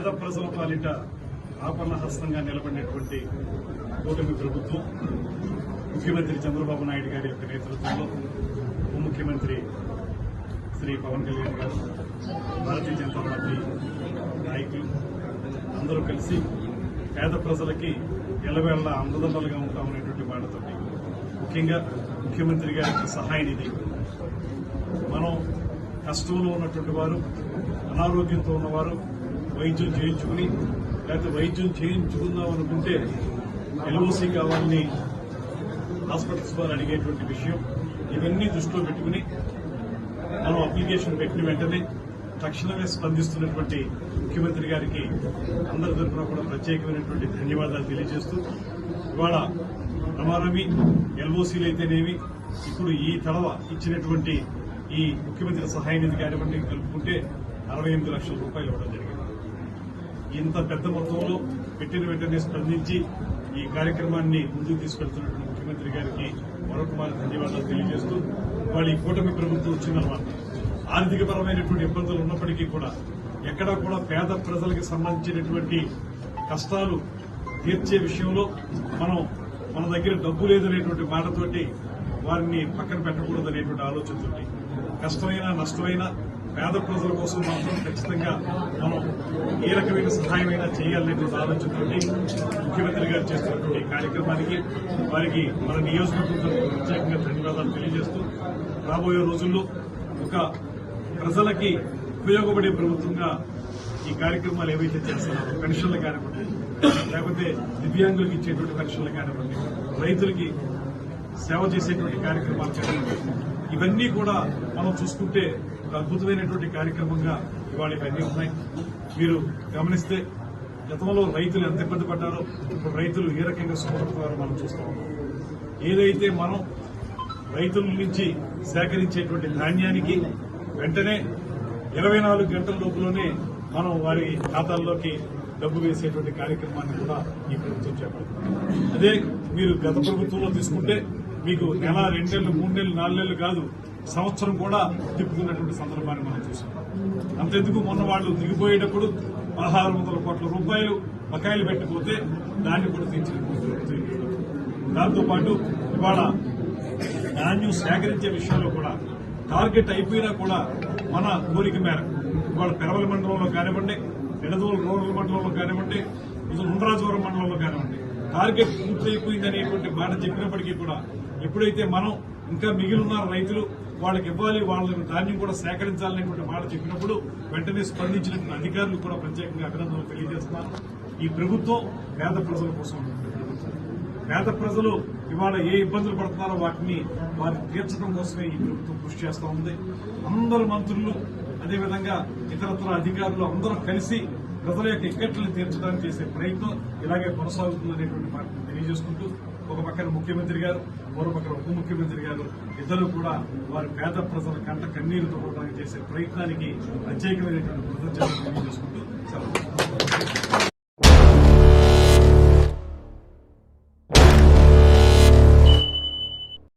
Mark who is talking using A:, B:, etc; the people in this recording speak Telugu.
A: పేద ప్రజల పాలిట ఆపన్న హస్తంగా నిలబడినటువంటి కూటమి ప్రభుత్వం ముఖ్యమంత్రి చంద్రబాబు నాయుడు గారి యొక్క నేతృత్వంలో ఉప ముఖ్యమంత్రి శ్రీ పవన్ కళ్యాణ్ గారు భారతీయ జనతా పార్టీ నాయకులు అందరూ కలిసి పేద ప్రజలకి ఎల్లవేళ అండదండలుగా ఉంటామనేటువంటి మాటతోటి ముఖ్యంగా ముఖ్యమంత్రి గారి సహాయం సహాయ నిధి మనం కష్టంలో ఉన్నటువంటి వారు అనారోగ్యంతో ఉన్నవారు వైద్యం చేయించుకుని లేకపోతే వైద్యం చేయించుకుందాం అనుకుంటే ఎల్ఓసి కావాలని హాస్పిటల్స్ వారు అడిగేటువంటి విషయం ఇవన్నీ దృష్టిలో పెట్టుకుని మనం అప్లికేషన్ పెట్టిన వెంటనే తక్షణమే స్పందిస్తున్నటువంటి ముఖ్యమంత్రి గారికి అందరి తరఫున కూడా ప్రత్యేకమైనటువంటి ధన్యవాదాలు తెలియజేస్తూ ఇవాళ రమారమి ఎల్ఓసీలు అయితేనేమి ఇప్పుడు ఈ తడవ ఇచ్చినటువంటి ఈ ముఖ్యమంత్రి సహాయ నిధి కానివ్వండి కలుపుకుంటే అరవై ఎనిమిది లక్షల రూపాయలు ఇవ్వడం జరిగింది. ఇంత పెద్ద మొత్తంలో పెట్టిన వెంటనే స్పందించి ఈ కార్యక్రమాన్ని ముందుకు తీసుకెళ్తున్నటువంటి ముఖ్యమంత్రి గారికి మరొక మారి ధన్యవాదాలు తెలియజేస్తూ వాళ్ళు ఈ కూటమి ప్రభుత్వం వచ్చిందన్నమాట ఆర్థికపరమైనటువంటి ఇబ్బందులు ఉన్నప్పటికీ కూడా ఎక్కడా కూడా పేద ప్రజలకు సంబంధించినటువంటి కష్టాలు తీర్చే విషయంలో మనం మన దగ్గర డబ్బు లేదనేటువంటి మాటతోటి వారిని పక్కన పెట్టకూడదనేటువంటి ఆలోచనతోటి కష్టమైనా నష్టమైనా పేద ప్రజల కోసం మాత్రం ఖచ్చితంగా మనం ఏ రకమైన సహాయమైనా చేయాలనేటువంటి ఆలోచించుకోండి ముఖ్యమంత్రి గారు చేస్తున్నటువంటి కార్యక్రమానికి వారికి మన నియోజకవర్గం ప్రత్యేకంగా ధన్యవాదాలు తెలియజేస్తూ రాబోయే రోజుల్లో ఒక ప్రజలకి ఉపయోగపడే ప్రభుత్వంగా ఈ కార్యక్రమాలు ఏవైతే చేస్తున్నారో పెన్షన్లు కానివ్వండి లేకపోతే దివ్యాంగులకు ఇచ్చేటువంటి పెన్షన్లు కానివ్వండి రైతులకి సేవ చేసేటువంటి కార్యక్రమాలు కానివ్వండి ఇవన్నీ కూడా మనం చూసుకుంటే ఒక అద్భుతమైనటువంటి కార్యక్రమంగా ఇవాళ ఇవన్నీ ఉన్నాయి. మీరు గమనిస్తే గతంలో రైతులు ఎంత ఇబ్బంది పడ్డారో ఇప్పుడు రైతులు ఏ రకంగా సుఖపడుతున్నారో మనం చూస్తూ ఏదైతే మనం రైతుల నుంచి సేకరించేటువంటి ధాన్యానికి వెంటనే ఇరవై నాలుగు గంటల లోపులోనే మనం వారి ఖాతాల్లోకి డబ్బు వేసేటువంటి కార్యక్రమాన్ని కూడా ఈ ప్రభుత్వం చేపడుతుంది. అదే మీరు గత ప్రభుత్వంలో తీసుకుంటే మీకు నెల రెండు నెలలు మూడు నెలలు నాలుగు నెలలు కాదు సంవత్సరం కూడా తిప్పుకున్నటువంటి సందర్భాన్ని మనం చూసాం. అంతెందుకు మొన్న వాళ్ళు దిగిపోయేటప్పుడు పదహారు వందల కోట్ల రూపాయలు బకాయిలు పెట్టిపోతే దాన్ని కూడా తీర్చినటువంటి దాంతోపాటు ఇవాళ ధాన్యం సేకరించే విషయంలో కూడా టార్గెట్ అయిపోయినా కూడా మన కోరిక మేరకు ఇవాళ పెరవల మండలంలో కానివ్వండి ఎడదోల రూరల్ మండలంలో కానివ్వండి ఉండ్రాజవరం మండలంలో కానివ్వండి టార్గెట్ పూర్తయిపోయింది అనేటువంటి మాట చెప్పినప్పటికీ కూడా ఎప్పుడైతే మనం ఇంకా మిగిలిన రైతులు వాళ్ళకి ఇవ్వాలి వాళ్ళ ధాన్యం కూడా సేకరించాలనేటువంటి మాట చెప్పినప్పుడు వెంటనే స్పందించినటువంటి అధికారులు కూడా ప్రత్యేకంగా అభినందనలు తెలియజేస్తున్నారు. ఈ ప్రభుత్వం పేద ప్రజల కోసం పేద ప్రజలు ఇవాళ ఏ ఇబ్బందులు పడుతున్నారో వాటిని వారిని తీర్చడం కోసమే ఈ ప్రభుత్వం కృషి చేస్తూ ఉంది. అందరు మంత్రులు అదేవిధంగా ఇతరత్ర అధికారులు అందరూ కలిసి ప్రజల యొక్క ఇక్కట్లను తీర్చడానికి చేసే ప్రయత్నం ఇలాగే కొనసాగుతుందనేటువంటి మాటను తెలియజేసుకుంటూ ఒక పక్కన ముఖ్యమంత్రి గారు మరో పక్కన ఉప ముఖ్యమంత్రి గారు ఇద్దరు కూడా వారి పేద ప్రజల కంట కన్నీరు తోడడానికి చేసే ప్రయత్నానికి ప్రత్యేకమైనటువంటి కృతజ్ఞతలు తెలియజేసుకుంటూ సెలవు.